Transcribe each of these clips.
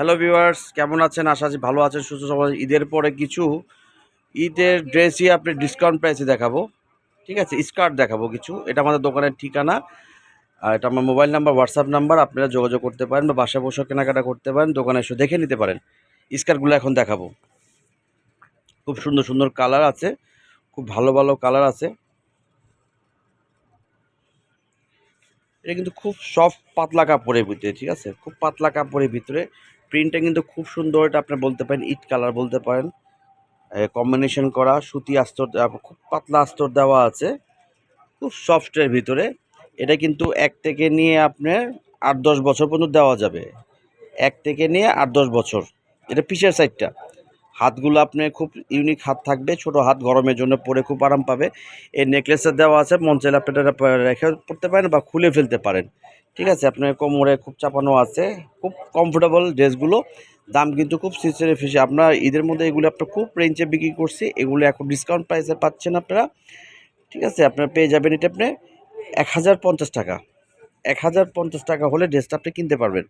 Hello viewers কেমন আছেন? আশা আছি ভালো আছেন, সুস্থ সবাই ঈদের পরে কিছু ঈদের ড্রেসই আপনি ডিসকাউন্ট প্রাইসে দেখাবো। ঠিক আছে? স্কার্ট দেখাবো কিছু। এটা আমাদের দোকানের ঠিকানা। আর এটা আমার মোবাইল নাম্বার হোয়াটসঅ্যাপ নাম্বার আপনারা যোগাযোগ করতে পারেন বা বাসায় বসে কেনাকাটা করতে পারেন, দোকানে এসে দেখে নিতে পারেন। স্কার্টগুলো এখন দেখাবো। খুব সুন্দর সুন্দর কালার আছে। খুব ভালো ভালো কালার আছে। এটা কিন্তু খুব সফট পাতলা কাপড়ের ভিতরে, ঠিক আছে? খুব পাতলা কাপড়ের ভিতরে প্রিন্টটা কিন্তু খুব সুন্দর, এটা আপনি বলতে পারেন, ইট কালার বলতে পারেন। কম্বিনেশন করা, সুতি আস্তর খুব পাতলা আস্তর দেওয়া আছে, খুব সফটের ভিতরে। এটা কিন্তু এক থেকে নিয়ে আপনার আট দশ বছর পর্যন্ত দেওয়া যাবে। এক থেকে নিয়ে আট দশ বছর। এটা পিসের সাইডটা হাতগুলো আপনার খুব ইউনিক হাত থাকবে, ছোট হাত গরমের জন্য পরে খুব আরাম পাবে। এই নেকলেসের দেওয়া আছে, মন চাইলে আপনি রেখে পড়তে পারেন বা খুলে ফেলতে পারেন। ঠিক আছে, আপনার কোমরে খুব চাপানো আছে, খুব কমফোর্টেবল ড্রেসগুলো দাম কিন্তু খুব সিসিরে ফিসে আপনার ঈদের মধ্যে এগুলো আপনার খুব রেঞ্জে বিক্রি করছি, এগুলো এখন ডিসকাউন্ট প্রাইসে পাচ্ছেন আপনারা। ঠিক আছে, আপনারা পেয়ে যাবেন এটা আপনি এক হাজার পঞ্চাশ টাকা। এক হাজার পঞ্চাশ টাকা হলে ড্রেসটা আপনি কিনতে পারবেন।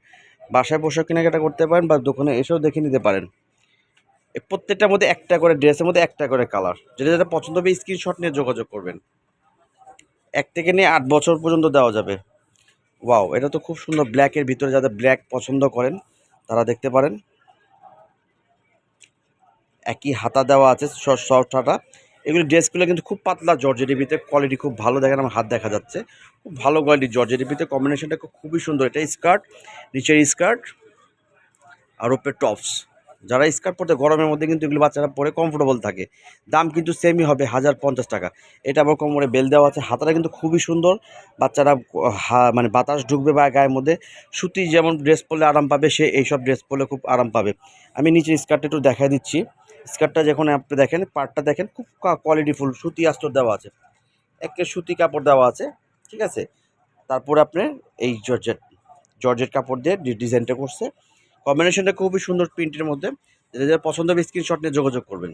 বাসায় বসে কেনাকাটা করতে পারেন বা দোকানে এসেও দেখে নিতে পারেন। প্রত্যেকটার মধ্যে একটা করে ড্রেসের মধ্যে একটা করে কালার যেটা যেটা পছন্দ হবে স্ক্রিনশট নিয়ে যোগাযোগ করবেন। এক থেকে নিয়ে আট বছর পর্যন্ত দেওয়া যাবে। ওয়াও এটা তো খুব সুন্দর। ব্ল্যাকের ভিতরে যাদের ব্ল্যাক পছন্দ করেন, তারা দেখতে পারেন। একই হাতা দেওয়া আছে শর্ট হাতা। এগুলি ড্রেসগুলো কিন্তু খুব পাতলা জর্জেটের ভিতরে কোয়ালিটি খুব ভালো দেখেন, আমার হাত দেখা যাচ্ছে। খুব ভালো কোয়ালিটির জর্জেটের ভিতরে কম্বিনেশনটা খুবই সুন্দর। এটা স্কার্ট নিচের স্কার্ট আর উপরে টপস যারা স্কার্ট পরতে গরমের মধ্যে কিন্তু এগুলো বাচ্চারা পরে কমফোর্টেবল থাকে। দাম কিন্তু সেমই হবে হাজার পঞ্চাশ টাকা। এটা আবার কোমরে বেল দেওয়া আছে। হাতাটা কিন্তু খুবই সুন্দর। বাচ্চারা মানে বাতাস ঢুকবে বা গায়ের মধ্যে। সুতি যেমন ড্রেস পরলে আরাম পাবে, সে এইসব ড্রেস পরলে খুব আরাম পাবে। আমি নিচে স্কার্টটা একটু দেখাই দিচ্ছি। স্কার্টটা যখন আপনি দেখেন পার্টটা দেখেন, খুব কোয়ালিটিফুল সুতি আস্তর দেওয়া আছে। একে সুতি কাপড় দেওয়া আছে, ঠিক আছে? তারপর আপনি এই জর্জেট জর্জেট কাপড় দিয়ে ডিজাইনটা করছে। কম্বিনেশনটা খুবই সুন্দর প্রিন্টের মধ্যে। যেটা পছন্দ হবে স্ক্রিনশট নিয়ে যোগাযোগ করবেন।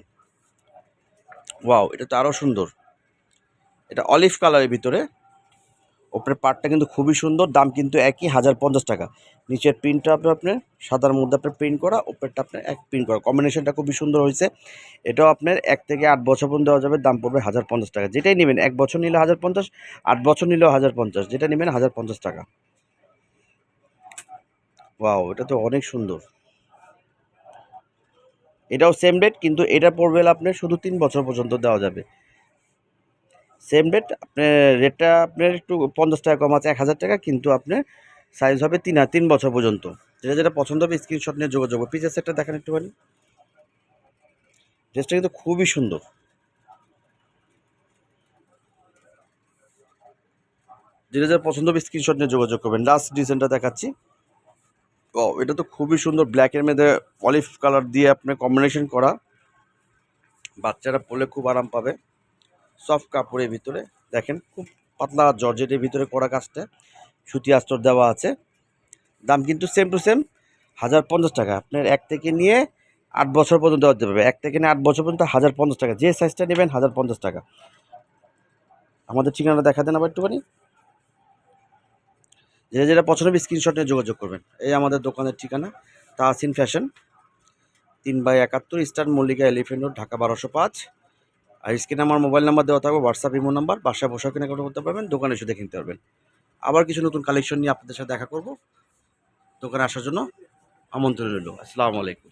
ওয়াও এটা তো আরও সুন্দর। এটা অলিভ কালারের ভিতরে। ওপরের পার্টটা কিন্তু খুবই সুন্দর, দাম কিন্তু একই হাজার পঞ্চাশ টাকা। নিচের প্রিন্টটা আপনার আপনার সাদার মধ্যে আপনার প্রিন্ট করা ওপরেরটা আপনার এক প্রিন্ট করা। কম্বিনেশনটা খুবই সুন্দর হয়েছে। এটাও আপনার এক থেকে আট বছর পর্যন্ত দেওয়া যাবে, দাম পড়বে হাজার পঞ্চাশ টাকা। যেটাই নেবেন, এক বছর নিলে হাজার পঞ্চাশ আট বছর নিলেও হাজার পঞ্চাশ যেটা নেবেন হাজার পঞ্চাশ টাকা। ওয়াও এটা তো অনেক সুন্দর। এটাও সেম রেট কিন্তু এটা পড়বে আপনার শুধু তিন বছর পর্যন্ত দেওয়া যাবে। সেম রেট আপনার রেটটা আপনার একটু পঞ্চাশ টাকা কম আছে, এক হাজার টাকা, কিন্তু আপনার সাইজ হবে তিন তিন বছর পর্যন্ত। যেটা যেটা পছন্দ হবে স্ক্রিনশট নিয়ে যোগাযোগ পিসের সেটটা দেখেন একটুখানি। ড্রেসটা কিন্তু খুবই সুন্দর। যেটা যেটা পছন্দ হবে স্ক্রিনশট নিয়ে যোগাযোগ করবেন। লাস্ট ডিজাইনটা দেখাচ্ছি। এটা তো খুবই সুন্দর ব্ল্যাকের মধ্যে অলিভ কালার দিয়ে আপনি কম্বিনেশন করা। বাচ্চারা পরলে খুব আরাম পাবে। সফট কাপড়ের ভিতরে, দেখেন খুব পাতলা জর্জেটের ভিতরে করা কাজটা। সুতি আস্তর দেওয়া আছে। দাম কিন্তু সেম টু সেম হাজার পঞ্চাশ টাকা। আপনার এক থেকে নিয়ে আট বছর পর্যন্ত দেওয়া যাবে। এক থেকে নিয়ে আট বছর পর্যন্ত হাজার পঞ্চাশ টাকা। যে সাইজটা নেবেন হাজার পঞ্চাশ টাকা। আমাদের ঠিকানাটা দেখা দেন আবার একটুখানি। যেটা যেটা পছন্দ হবে স্ক্রিনশট নিয়ে যোগাযোগ করবেন। এই আমাদের দোকানের ঠিকানা, তাহসিন ফ্যাশন তিন বাই একাত্তর star Mallika elephant road Dhaka বারোশো পাঁচ। আর স্ক্রিনে আমার মোবাইল নাম্বার দেওয়া থাকবে হোয়াটসঅ্যাপ ইমো নাম্বার বাসায় বসে কেনাকাটা করতে পারবেন, দোকানে এসে দেখে নিতে পারবেন। আবার কিছু নতুন কালেকশন নিয়ে আপনাদের সাথে দেখা করব। দোকানে আসার জন্য আমন্ত্রণ রইল। আসসালামু আলাইকুম।